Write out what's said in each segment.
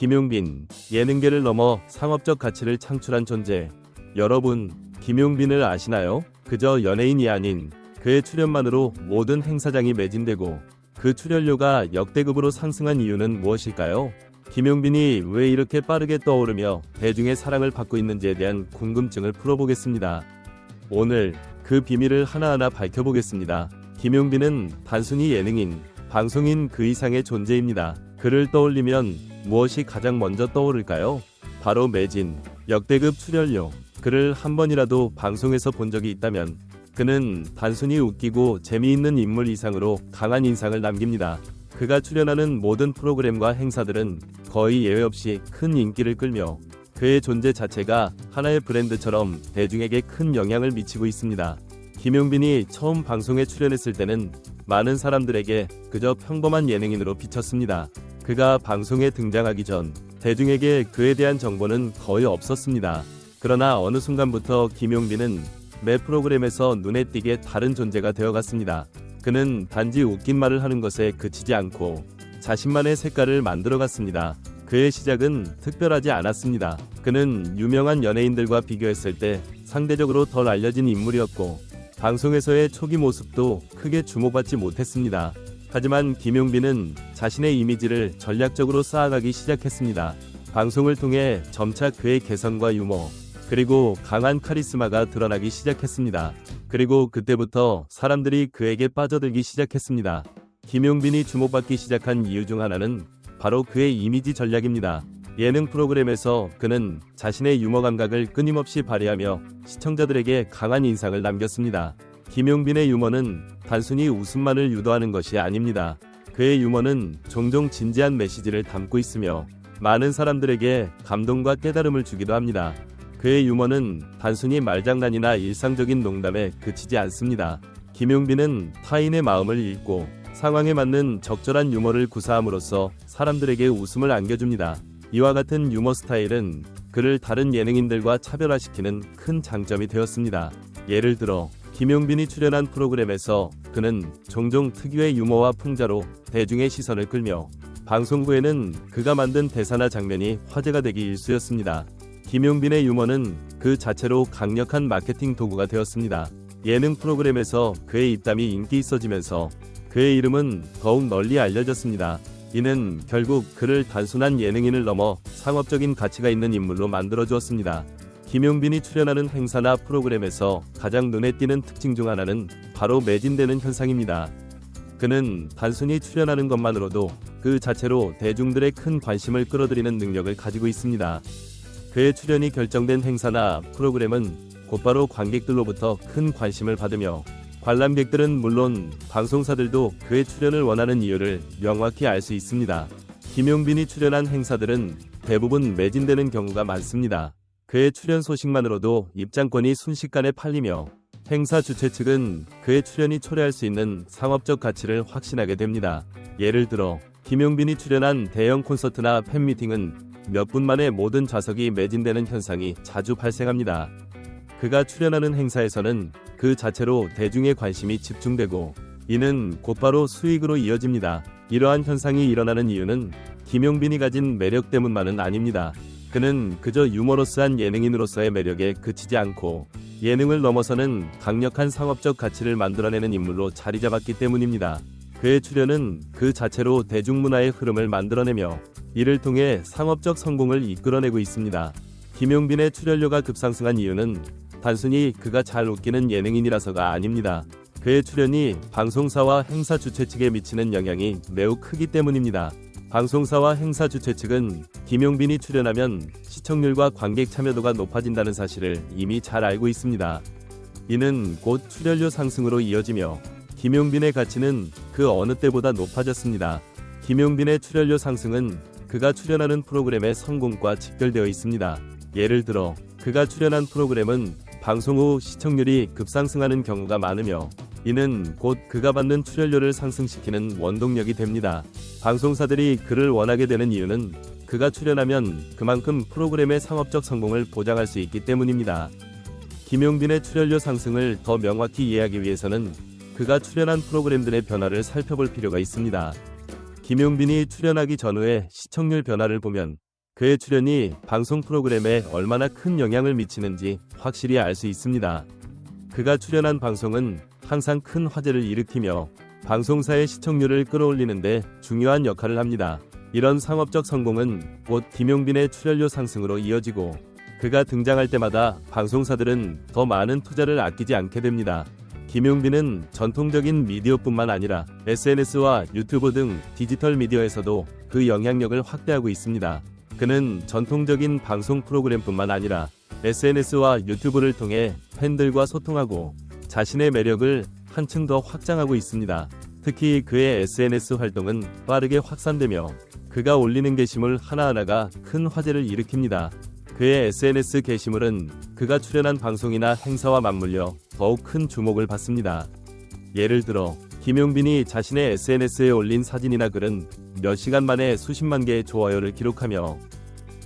김용빈, 예능계를 넘어 상업적 가치를 창출한 존재. 여러분, 김용빈을 아시나요? 그저 연예인이 아닌 그의 출연만으로 모든 행사장이 매진되고 그 출연료가 역대급으로 상승한 이유는 무엇일까요? 김용빈이 왜 이렇게 빠르게 떠오르며 대중의 사랑을 받고 있는지에 대한 궁금증을 풀어보겠습니다. 오늘 그 비밀을 하나하나 밝혀보겠습니다. 김용빈은 단순히 예능인, 방송인 그 이상의 존재입니다. 그를 떠올리면 무엇이 가장 먼저 떠오를까요? 바로 매진, 역대급 출연료. 그를 한 번이라도 방송에서 본 적이 있다면 그는 단순히 웃기고 재미있는 인물 이상으로 강한 인상을 남깁니다. 그가 출연하는 모든 프로그램과 행사들은 거의 예외 없이 큰 인기를 끌며 그의 존재 자체가 하나의 브랜드처럼 대중에게 큰 영향을 미치고 있습니다. 김용빈이 처음 방송에 출연했을 때는 많은 사람들에게 그저 평범한 예능인으로 비쳤습니다. 그가 방송에 등장하기 전 대중에게 그에 대한 정보는 거의 없었습니다. 그러나 어느 순간부터 김용빈은 매 프로그램에서 눈에 띄게 다른 존재가 되어갔습니다. 그는 단지 웃긴 말을 하는 것에 그치지 않고 자신만의 색깔을 만들어갔습니다. 그의 시작은 특별하지 않았습니다. 그는 유명한 연예인들과 비교했을 때 상대적으로 덜 알려진 인물이었고 방송에서의 초기 모습도 크게 주목받지 못했습니다. 하지만 김용빈은 자신의 이미지를 전략적으로 쌓아가기 시작했습니다. 방송을 통해 점차 그의 개성과 유머, 그리고 강한 카리스마가 드러나기 시작했습니다. 그리고 그때부터 사람들이 그에게 빠져들기 시작했습니다. 김용빈이 주목받기 시작한 이유 중 하나는 바로 그의 이미지 전략입니다. 예능 프로그램에서 그는 자신의 유머 감각을 끊임없이 발휘하며 시청자들에게 강한 인상을 남겼습니다. 김용빈의 유머는 단순히 웃음만을 유도하는 것이 아닙니다. 그의 유머는 종종 진지한 메시지를 담고 있으며 많은 사람들에게 감동과 깨달음을 주기도 합니다. 그의 유머는 단순히 말장난이나 일상적인 농담에 그치지 않습니다. 김용빈은 타인의 마음을 읽고 상황에 맞는 적절한 유머를 구사함으로써 사람들에게 웃음을 안겨줍니다. 이와 같은 유머 스타일은 그를 다른 예능인들과 차별화시키는 큰 장점이 되었습니다. 예를 들어 김용빈이 출연한 프로그램에서 그는 종종 특유의 유머와 풍자로 대중의 시선을 끌며 방송 후에는 그가 만든 대사나 장면이 화제가 되기 일쑤였습니다. 김용빈의 유머는 그 자체로 강력한 마케팅 도구가 되었습니다. 예능 프로그램에서 그의 입담이 인기 있어지면서 그의 이름은 더욱 널리 알려졌습니다. 이는 결국 그를 단순한 예능인을 넘어 상업적인 가치가 있는 인물로 만들어 주었습니다. 김용빈이 출연하는 행사나 프로그램에서 가장 눈에 띄는 특징 중 하나는 바로 매진되는 현상입니다. 그는 단순히 출연하는 것만으로도 그 자체로 대중들의 큰 관심을 끌어들이는 능력을 가지고 있습니다. 그의 출연이 결정된 행사나 프로그램은 곧바로 관객들로부터 큰 관심을 받으며 관람객들은 물론 방송사들도 그의 출연을 원하는 이유를 명확히 알 수 있습니다. 김용빈이 출연한 행사들은 대부분 매진되는 경우가 많습니다. 그의 출연 소식만으로도 입장권이 순식간에 팔리며 행사 주최 측은 그의 출연이 초래할 수 있는 상업적 가치를 확신하게 됩니다. 예를 들어 김용빈이 출연한 대형 콘서트나 팬미팅은 몇 분 만에 모든 좌석이 매진되는 현상이 자주 발생합니다. 그가 출연하는 행사에서는 그 자체로 대중의 관심이 집중되고 이는 곧바로 수익으로 이어집니다. 이러한 현상이 일어나는 이유는 김용빈이 가진 매력 때문만은 아닙니다. 그는 그저 유머러스한 예능인으로서의 매력에 그치지 않고 예능을 넘어서는 강력한 상업적 가치를 만들어내는 인물로 자리 잡았기 때문입니다. 그의 출연은 그 자체로 대중문화의 흐름을 만들어내며 이를 통해 상업적 성공을 이끌어내고 있습니다. 김용빈의 출연료가 급상승한 이유는 단순히 그가 잘 웃기는 예능인이라서가 아닙니다. 그의 출연이 방송사와 행사 주최 측에 미치는 영향이 매우 크기 때문입니다. 방송사와 행사 주최 측은 김용빈이 출연하면 시청률과 관객 참여도가 높아진다는 사실을 이미 잘 알고 있습니다. 이는 곧 출연료 상승으로 이어지며 김용빈의 가치는 그 어느 때보다 높아졌습니다. 김용빈의 출연료 상승은 그가 출연하는 프로그램의 성공과 직결되어 있습니다. 예를 들어 그가 출연한 프로그램은 방송 후 시청률이 급상승하는 경우가 많으며 이는 곧 그가 받는 출연료를 상승시키는 원동력이 됩니다. 방송사들이 그를 원하게 되는 이유는 그가 출연하면 그만큼 프로그램의 상업적 성공을 보장할 수 있기 때문입니다. 김용빈의 출연료 상승을 더 명확히 이해하기 위해서는 그가 출연한 프로그램들의 변화를 살펴볼 필요가 있습니다. 김용빈이 출연하기 전후의 시청률 변화를 보면 그의 출연이 방송 프로그램에 얼마나 큰 영향을 미치는지 확실히 알 수 있습니다. 그가 출연한 방송은 항상 큰 화제를 일으키며 방송사의 시청률을 끌어올리는데 중요한 역할을 합니다. 이런 상업적 성공은 곧 김용빈의 출연료 상승으로 이어지고 그가 등장할 때마다 방송사들은 더 많은 투자를 아끼지 않게 됩니다. 김용빈은 전통적인 미디어뿐만 아니라 SNS와 유튜브 등 디지털 미디어에서도 그 영향력을 확대하고 있습니다. 그는 전통적인 방송 프로그램뿐만 아니라 SNS와 유튜브를 통해 팬들과 소통하고 자신의 매력을 한층 더 확장하고 있습니다. 특히 그의 SNS 활동은 빠르게 확산되며 그가 올리는 게시물 하나하나가 큰 화제를 일으킵니다. 그의 SNS 게시물은 그가 출연한 방송이나 행사와 맞물려 더욱 큰 주목을 받습니다. 예를 들어 김용빈이 자신의 SNS에 올린 사진이나 글은 몇 시간 만에 수십만 개의 좋아요를 기록하며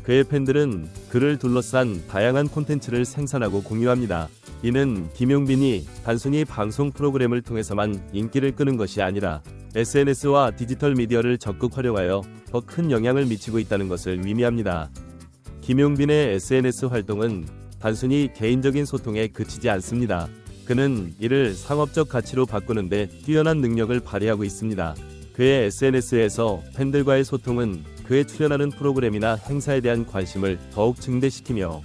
그의 팬들은 그를 둘러싼 다양한 콘텐츠를 생산하고 공유합니다. 이는 김용빈이 단순히 방송 프로그램을 통해서만 인기를 끄는 것이 아니라 SNS와 디지털 미디어를 적극 활용하여 더 큰 영향을 미치고 있다는 것을 의미합니다. 김용빈의 SNS 활동은 단순히 개인적인 소통에 그치지 않습니다. 그는 이를 상업적 가치로 바꾸는데 뛰어난 능력을 발휘하고 있습니다. 그의 SNS에서 팬들과의 소통은 그의 출연하는 프로그램이나 행사에 대한 관심을 더욱 증대시키며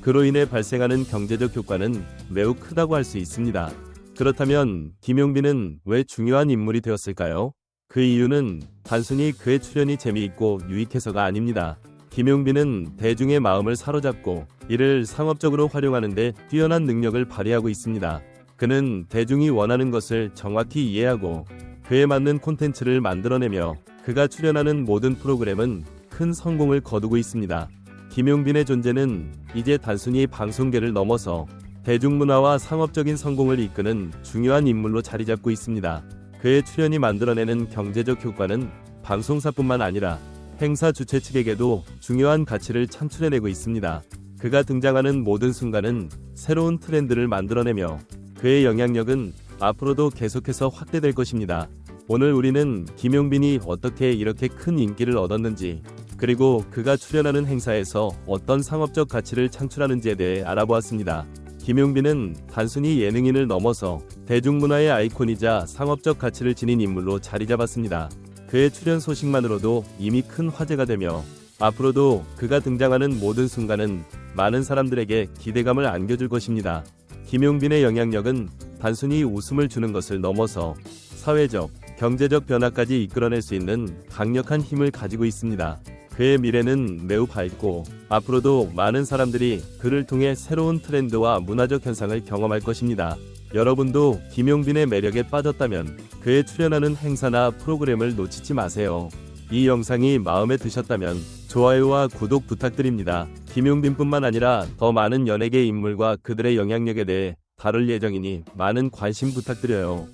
그로 인해 발생하는 경제적 효과는 매우 크다고 할 수 있습니다. 그렇다면 김용빈은 왜 중요한 인물이 되었을까요? 그 이유는 단순히 그의 출연이 재미있고 유익해서가 아닙니다. 김용빈은 대중의 마음을 사로잡고 이를 상업적으로 활용하는데 뛰어난 능력을 발휘하고 있습니다. 그는 대중이 원하는 것을 정확히 이해하고 그에 맞는 콘텐츠를 만들어내며 그가 출연하는 모든 프로그램은 큰 성공을 거두고 있습니다. 김용빈의 존재는 이제 단순히 방송계를 넘어서 대중문화와 상업적인 성공을 이끄는 중요한 인물로 자리 잡고 있습니다. 그의 출연이 만들어내는 경제적 효과는 방송사뿐만 아니라 행사 주최 측에게도 중요한 가치를 창출해내고 있습니다. 그가 등장하는 모든 순간은 새로운 트렌드를 만들어내며 그의 영향력은 앞으로도 계속해서 확대될 것입니다. 오늘 우리는 김용빈이 어떻게 이렇게 큰 인기를 얻었는지 그리고 그가 출연하는 행사에서 어떤 상업적 가치를 창출하는지에 대해 알아보았습니다. 김용빈은 단순히 예능인을 넘어서 대중문화의 아이콘이자 상업적 가치를 지닌 인물로 자리 잡았습니다. 그의 출연 소식만으로도 이미 큰 화제가 되며 앞으로도 그가 등장하는 모든 순간은 많은 사람들에게 기대감을 안겨줄 것입니다. 김용빈의 영향력은 단순히 웃음을 주는 것을 넘어서 사회적, 경제적 변화까지 이끌어낼 수 있는 강력한 힘을 가지고 있습니다. 그의 미래는 매우 밝고 앞으로도 많은 사람들이 그를 통해 새로운 트렌드와 문화적 현상을 경험할 것입니다. 여러분도 김용빈의 매력에 빠졌다면 그의 출연하는 행사나 프로그램을 놓치지 마세요. 이 영상이 마음에 드셨다면 좋아요와 구독 부탁드립니다. 김용빈뿐만 아니라 더 많은 연예계 인물과 그들의 영향력에 대해 다룰 예정이니 많은 관심 부탁드려요.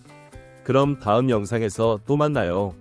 그럼 다음 영상에서 또 만나요.